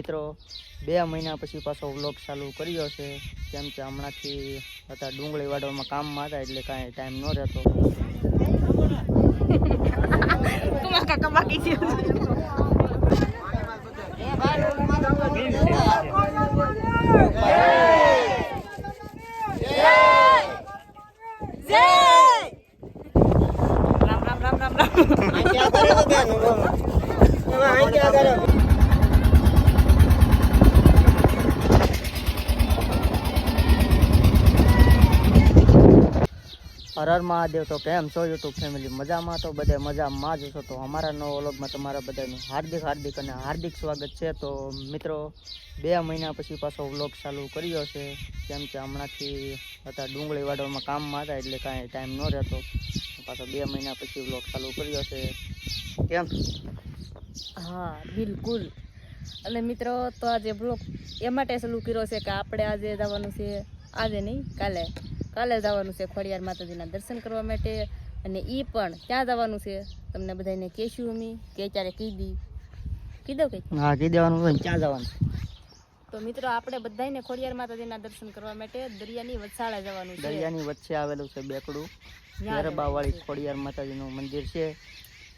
મિત્રો બે મહિના પછી પાછો વ્લોગ ચાલુ કર્યો છે. કેમ કે હમણાંથી હતા ડુંગળી વાડવામાં કામમાં હતા એટલે કાંઈ ટાઈમ ન રહેતો. રામ રામ રામ રામ Ram હર હર મહાદેવ તો કેમ છો યુટ્યુબ ફેમિલી મજામાં તો બધે મજામાં જ છો તો અમારા નવો વ્લોગમાં તમારા બધાનું હાર્દિક હાર્દિક અને હાર્દિક સ્વાગત છે. તો મિત્રો, બે મહિના પછી પાછો વ્લોગ ચાલુ કર્યો છે. કેમ કે હમણાંથી હતા ડુંગળી વાડવામાં કામમાં હતા એટલે કાંઈ ટાઈમ ન રહેતો. પાછો બે મહિના પછી વ્લોગ ચાલુ કર્યો છે. કેમ? હા, બિલકુલ. અને મિત્રો, તો આજે બ્લોગ એ માટે ચાલુ કર્યો છે કે આપણે આજે જવાનું છે આજે નહીં, કાલે. કાલે જવાનું છે ખોડિયાર માતાજીના દર્શન કરવા માટે. અને એ પણ ત્યાં જવાનું છે. તમને બધાને કહેશું અમે કે અત્યારે કીધી કીધો કે હા કહી દેવાનું ક્યાં જવાનું તો મિત્રો આપણે બધાને ખોડિયાર માતાજીના દર્શન કરવા માટે દરિયાની વસાળા જવાનું છે. દરિયાની વચ્ચે આવેલું છે બેકડું. ગરબાવાળી ખોડિયાર માતાજીનું મંદિર છે.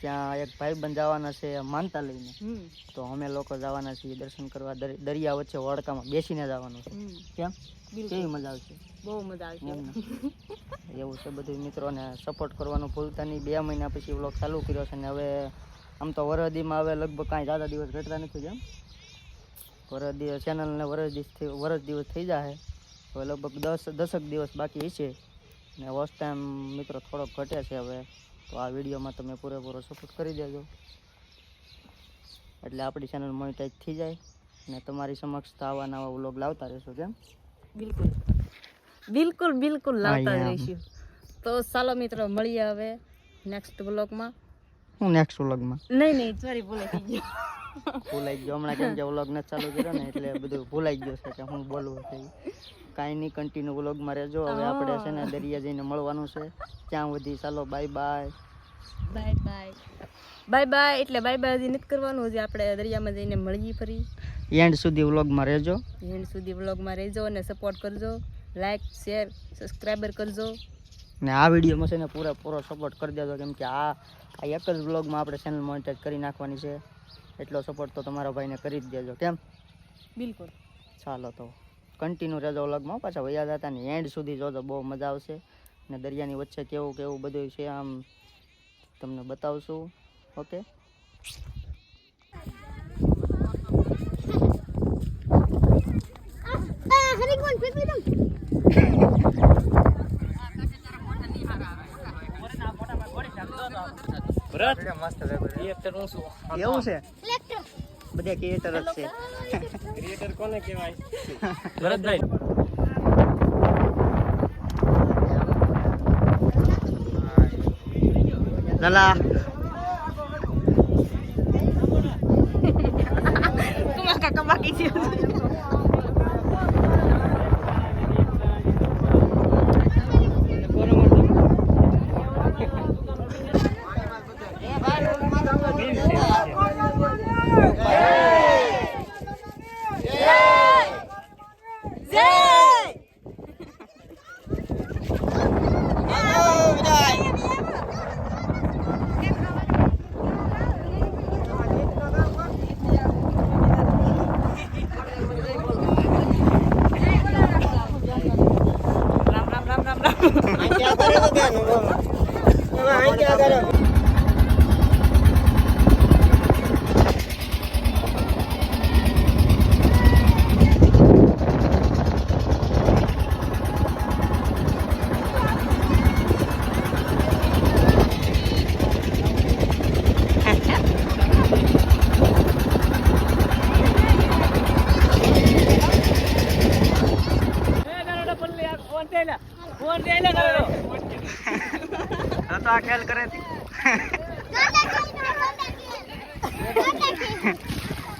ત્યાં એક ભાઈ બંધ જવાના છે માનતા લઈને. તો અમે લોકો જવાના છીએ દર્શન કરવા દર- દરિયા વચ્ચે વડકામાં બેસીને જવાનું છે. કેમ? કેવી મજા આવશે બહુ મજા આવશે એવું છે બધું મિત્રોને સપોર્ટ કરવાનું ભૂલતા નહીં. બે મહિના પછી વ્લોગ ચાલુ કર્યો છે ને હવે આમ તો વરદીમાં હવે લગભગ કાંઈ જ્યાદા દિવસ ઘટતા નથી જેમ વરદ દિવસ ચેનલને વરસ દિવસ વરસ દિવસ થઈ જાય હવે લગભગ દસ દસક દિવસ બાકી છે ને વોચ ટાઈમ મિત્રો થોડોક ઘટે છે હવે. તો આ વિડીયોમાં તમે પૂરેપૂરો સપોર્ટ કરી દેજો. એટલે આપણી ચેનલ મોનિટાઈઝ થઈ જાય અને તમારી સમક્ષ તો આવા નવા વ્લોગ લાવતા રહેશું કેમ? બિલકુલ. બિલકુલ બિલકુલ લાવતા રહીશું. તો ચાલો મિત્રો મળીએ હવે નેક્સ્ટ વ્લોગમાં હું નેક્સ્ટ વ્લોગમાં નહીં નહીં સોરી ભૂલાઈ ગયો. ભૂલાઈ ગયો. હમણાં કેમ કે વ્લોગ નથી ચાલુ કર્યો ને એટલે બધું ભૂલાઈ ગયો છે કે હું બોલવું છે. કાંઈ નહીં કન્ટિન્યુ વ્લોગમાં રહેજો. હવે આપણે છે ને દરિયા જઈને મળવાનું છે. ત્યાં સુધી ચાલો bye bye bye bye bye bye એટલે બાય બાય હજી નથી કરવાનું હજી આપણે દરિયામાં જઈને મળીએ ફરી. એન્ડ સુધી વ્લોગમાં રહેજો. એન્ડ સુધી વ્લોગમાં રહેજો અને સપોર્ટ કરજો. લાઈક શેર સબસ્ક્રાઈબર કરજો. ને આ વિડીયોમાં છે ને પૂરેપૂરો સપોર્ટ કરી દેજો કેમ કે આ આ એક જ વ્લોગમાં આપણે ચેનલ મોનિટાઈઝ કરી નાખવાની છે. એટલો સપોર્ટ તો તમારા ભાઈને કરી જ દેજો કેમ? બિલકુલ. ચાલો તો. કન્ટિન્યુ રહેજો વ્લોગમાં પાછા વયા ને એન્ડ સુધી જોજો બહુ મજા આવશે. અને દરિયાની વચ્ચે કેવું કેવું બધું છે આમ તમને બતાવશું. ઓકે? એવું છે? બધા ક્રિએટર કોને કહેવાય? ભરતભાઈ. લાલા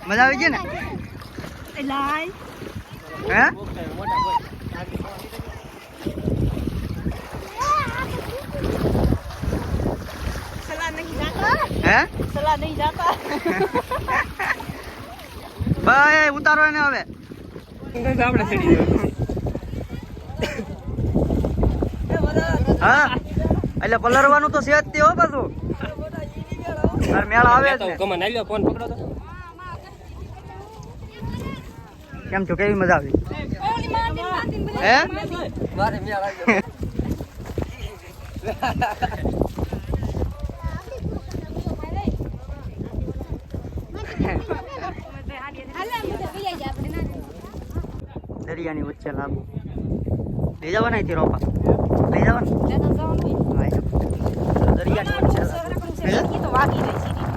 મજા આવી ગઈ ને? હે? સલાહ નહીં જાતા ભાઈ ઉતારો એને હવે. આપણે હા? એટલે પલરવાનું તો છે જ તે હો પાછું. મેળ આવે જ ને. કમા નાલ્યો ફોન પકડો તો. કેમ છો કેવી મજા આવી? હે? મારે મેળ આવ્યો દરિયાની વચ્ચે લાગુ. લઈ જવાના રોપા. લઈ જવાનું હા, એ તો. દરિયાની વચ્ચે લાગુ હે?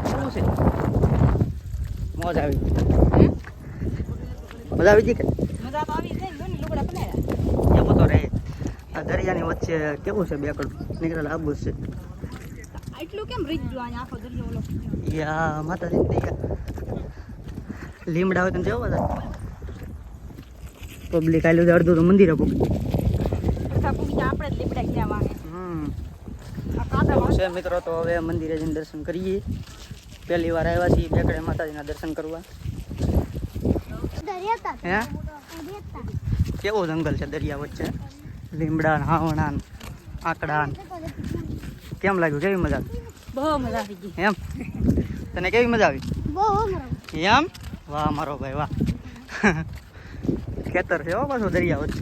શું છે મોજ આવી મજા આવી ગઈ કે એમ તો રહે આ દરિયાની વચ્ચે કેવું છે બેકડ નીકળેલા આબુ છે એટલું કેમ રીત જો આખો દરિયો ઓલો યા માતાજી દરિયા લીમડા હોય તો જેવો બધા પબ્લિક આવેલું અડધું તો મંદિરે પગ આપણે જ લીપડા ગયા છે મિત્રો તો હવે મંદિરે જઈને દર્શન કરીએ. પહેલી વાર આવ્યા છીએ બેકડે માતાજીના દર્શન કરવા. હે? કેવું જંગલ છે દરિયા વચ્ચે? લીમડા ને હાવણા આકડા કેમ લાગ્યું? કેવી મજા બહુ મજા આવી ગઈ. એમ? તને કેવી મજા આવી. એમ? વાહ મારો ભાઈ વાહ. ખેતર છે હો પાછું દરિયા વચ્ચે.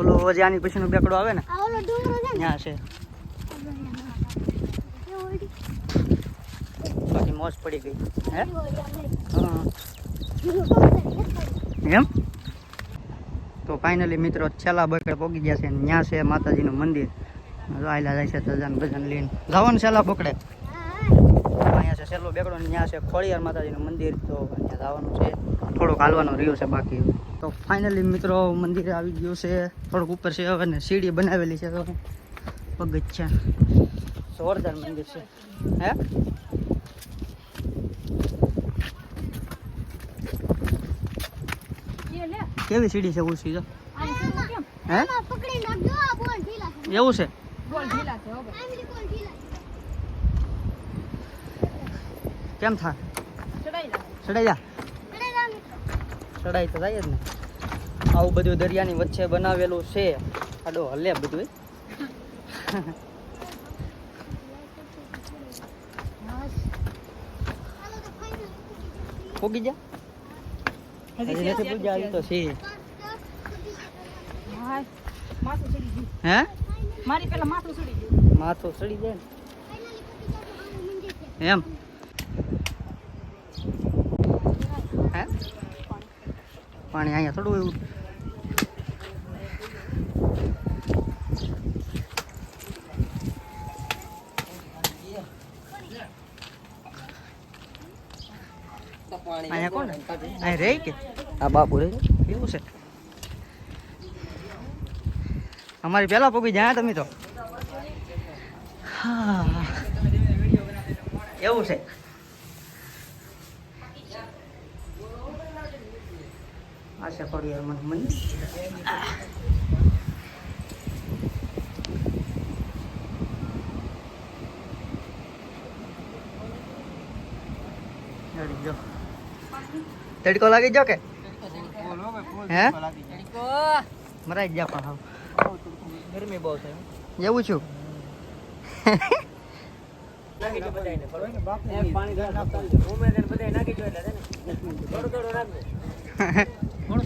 ઓલો જ્યાંની પછીનું બેકડો આવે ને. ત્યાં છે. બાકી મોજ પડી ગઈ. હે? હા. એમ? તો ફાઇનલી મિત્રો છેલ્લા બકડે પોગી ગયા છે ત્યાં છે માતાજીનું મંદિર. આયલા જાય છે તજાન ભજન લઈને. જવાનું છેલ્લા બકડે અહીંયા છે છેલ્લો બેકડો ને ત્યાં છે ખોડિયાર માતાજીનું મંદિર. તો ત્યાં જવાનું છે. થોડુંક હાલવાનું રહ્યું છે બાકી. તો ફાઇનલી મિત્રો મંદિરે આવી ગયું છે. થોડુંક ઉપર છે હવે ને સીડી બનાવેલી છે તો પગચ્છા જોરદાર મંદિર છે. હે? કેવી સીડી છે ઊંચી તો? હે? એવું છે? કેમ થા ચડાઈ જા. ચડાઈ તો થાય જ ને. આવું બધું દરિયાની વચ્ચે બનાવેલું છે. આડો હલે બધું ફૂગી જા હજી નથી પૂજા આવી તો છે. માથું ચડી હે? મારી પેલા માથું ચડી ગયું. માથું ચડી જાય ને. એમ? પાણી અહીંયા થોડું એવું. અહીંયા કોણ? અહીંયા રે કે? આ બાપુ રે એવું છે? અમારી પેલા પગી જાય તમે તો. હા. એવું છે. આ છે ખોડિયાર મને મંદિર જડી જો તડકો લાગી જો કે હે મરાઈ જ જા પણ હાવ ગરમી બહુ છે એવું છું નાખી દો બધાયને એક પાણી ઘર નાખતા આવજો. ઉમેર ને બધાય નાખી દો એટલે છે ને. થોડું થોડું નાખજો. વાંદરો.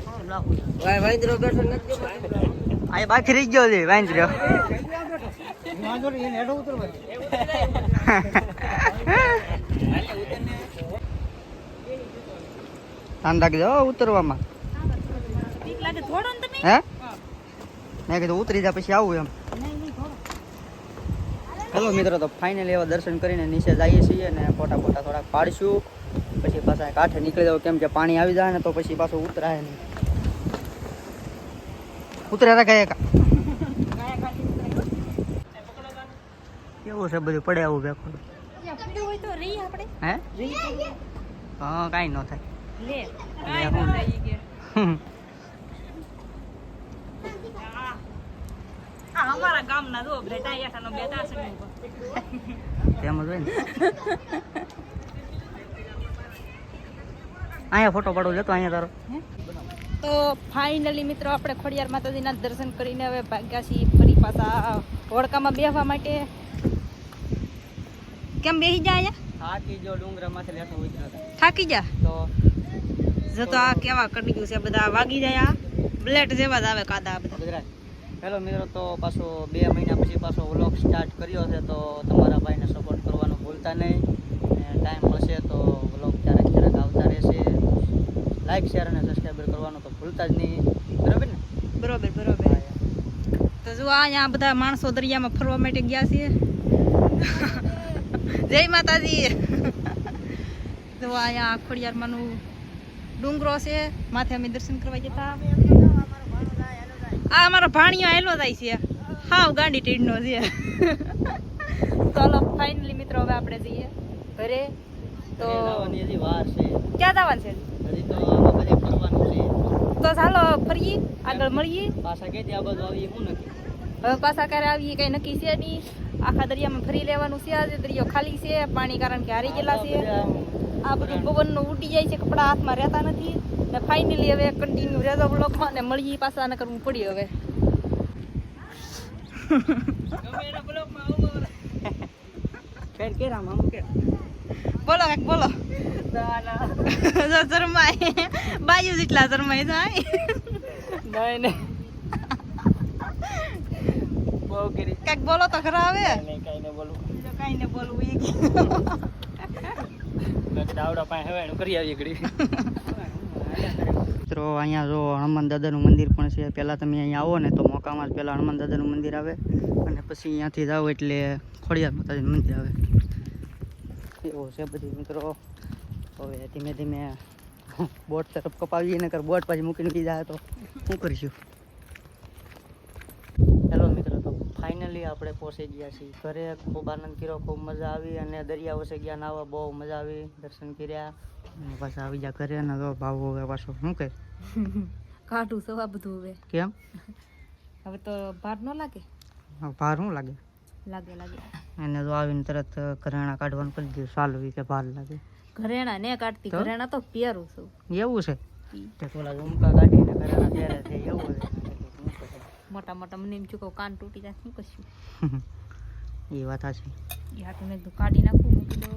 આ બાકી રહી ગયો છે રહ્યો ધ્યાન રાખજો ઉતરવામાં. હે? મેં કીધું ઉતરી જા, પછી આવું એમ. હેલો, મિત્રો, તો ફાઇનલી એવા દર્શન કરીને નીચે જઈએ છીએ ને ફોટા ફોટા થોડાક પાડશું. પછી પાછા કાંઠે નીકળી જાવ કેમ કે પાણી આવી જાય ને તો પછી પાછું ઉતરાય નહીં. ઉતર્યા એક કેવું છે બધું? પડે આવું આપણે હે? કાંઈ ન થાય. અમારા ગામના જો બેટા બેટા છે. તેમ જ હોય ને. અહીંયા ફોટો પાડવો જતો અહીંયા તારો. તો ફાઇનલી મિત્રો આપણે ખોડિયાર માતાજીના દર્શન કરીને હવે ભાગ્યા છીએ ફરી પાછા હોડકામાં બેસવા માટે. કેમ બેસી જા અહીંયા? થાકી જો ડુંગરામાંથી લેતો ઉતર્યો હતો. થાકી જા? તો જતો આ કેવા કરી ગયું છે બધા વાગી જાય આ. બ્લેટ જેવા જ આવે કાદા બધા. ગુજરાત હેલો મિત્રો તો પાછો બે મહિના પછી પાછો વ્લોગ સ્ટાર્ટ કર્યો છે તો તમારા ભાઈને સપોર્ટ કરવાનું ભૂલતા નહીં. અને ટાઈમ મળશે તો વ્લોગ ક્યારેક ક્યારેક આવતા રહેશે લાઈક શેર અને સબસ્ક્રાઈબર કરવાનું તો ભૂલતા જ નહીં. બરાબર ને? બરોબર બરોબર. તો જો આ અહીંયા બધા માણસો દરિયામાં ફરવા માટે ગયા છે જય માતાજી. જો અહીંયા ખોડિયારમાંનું ડુંગરો છે. માથે અમે દર્શન કરવા જતા આ અમારો ભાણિયો હેલો જાય છે. હાવ ગાંડી ટીડનો છે. ચાલો ફાઇનલી મિત્રો હવે આપણે જઈએ ઘરે. તો ક્યાં જવાનું છે? તો આમાં બધે ફરવાનું છે. તો ચાલો ફરીએ આગળ મળીએ. પાછા કે ત્યાં બધું આવીએ હું નક્કી હવે પાછા ક્યારે આવીએ કઈ નક્કી છે નહીં. આખા દરિયામાં ફરી લેવાનું છે આજે દરિયો ખાલી છે પાણી કારણ કે હારી ગયેલા છે. આ બધું પવનનું ઉડી જાય છે કપડા હાથમાં રહેતા નથી. ને ફાઇનલી હવે કન્ટિન્યુ રહેતો બ્લોકમાં ને મળીએ પાછા ને કરવું પડી હવે. ફેર કેરા આમ કે બોલો કાંઈક બોલો. શરમાય. બાજુ જેટલા શરમાય થાય નહીં બહુ કરી. કાંઈક બોલો તો ખરા આવે કાંઈ નહીં બોલું. કાંઈ ને બોલવું એ દાવડા પાસે હવે કરી આવીએ ઘડી મિત્રો અહીંયા જો હનુમાન દાદાનું મંદિર પણ છે. પહેલાં તમે અહીંયા આવો ને તો મોકામાં જ પહેલાં હનુમાન દાદાનું મંદિર આવે. અને પછી અહીંયાથી જાઓ એટલે ખોડિયાર માતાજીનું મંદિર આવે. એવું છે બધી મિત્રો? હવે ધીમે ધીમે બોટ તરફ કપાવીએ નકર બોટ પાછી મૂકીને બીજા તો શું કરીશું? હેલો મિત્રો તો ફાઇનલી આપણે પહોંચી ગયા છીએ ઘરે. ખૂબ આનંદ કર્યો ખૂબ મજા આવી અને દરિયા વસે ગયા નાવા બહુ મજા આવી દર્શન કર્યા. અને પાછા આવી ગયા ઘરે અને તો ભાવ હવે પાછો શું કહે? કાઢું સવા બધું હવે. કેમ? હવે તો ભાર ન લાગે? ભાર શું લાગે? લાગે લાગે. એને તો આવીને તરત ઘરેણા કાઢવાનું કરી દીધું સાલું કે ભાર લાગે. ઘરેણા ને કાઢતી ઘરેણા તો પહેરું છું. એવું છે? તે પેલા ઉમકા કાઢીને ઘરેણા પહેરે છે એવું છે. મોટા મોટા મને એમ ચૂકો કાન તૂટી જાય શું કશું એ વાત સાચી. એ હાથું મેં કાઢી નાખું મૂકી દઉં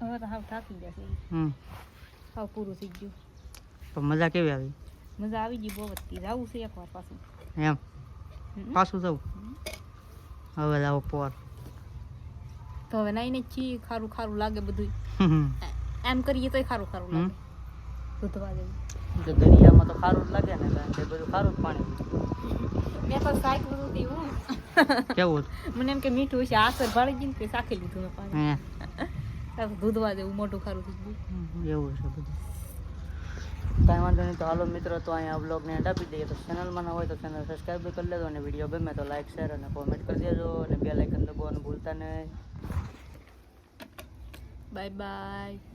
હવે. તો હાવ થાકી જશે હમ. હાવ પૂરું થઈ ગયું. તો મજા કેવી આવી? મજા આવી ગઈ બહુ વધતી જવું છે એકવાર પાછું. એમ. પાછું જવું. હવે જાવ પોર. તો હવે નાઈને છીએ ખારું ખારું લાગે બધું એમ કરીએ તોય ખારું ખારું. લાગે. દૂધવા જેવું. તો દરિયામાં તો ખારું જ લાગે ને કે બધું ખારું જ પાણી. મેં તો શાક બધું તેવું કેવું? મને એમ કે મીઠું છે આસર ભાળી ગયું તે શાખી લીધું પાણી. દૂધવા જેવું મોટું ખારું થઈ ગયું. એવું છે બધું. કાંઈ વાંધો નહીં, તો હાલો મિત્રો, તો અહીંયા બ્લોગને એડ આપી દઈએ. તો ચેનલમાં ના હોય તો ચેનલ સબસ્ક્રાઈબ કરી લેજો અને વીડિયો ગમે તો લાઈક શેર અને કોમેન્ટ કરી દેજો અને બે લાઇકન દબાવવાનું ભૂલતા નહીં. Bye bye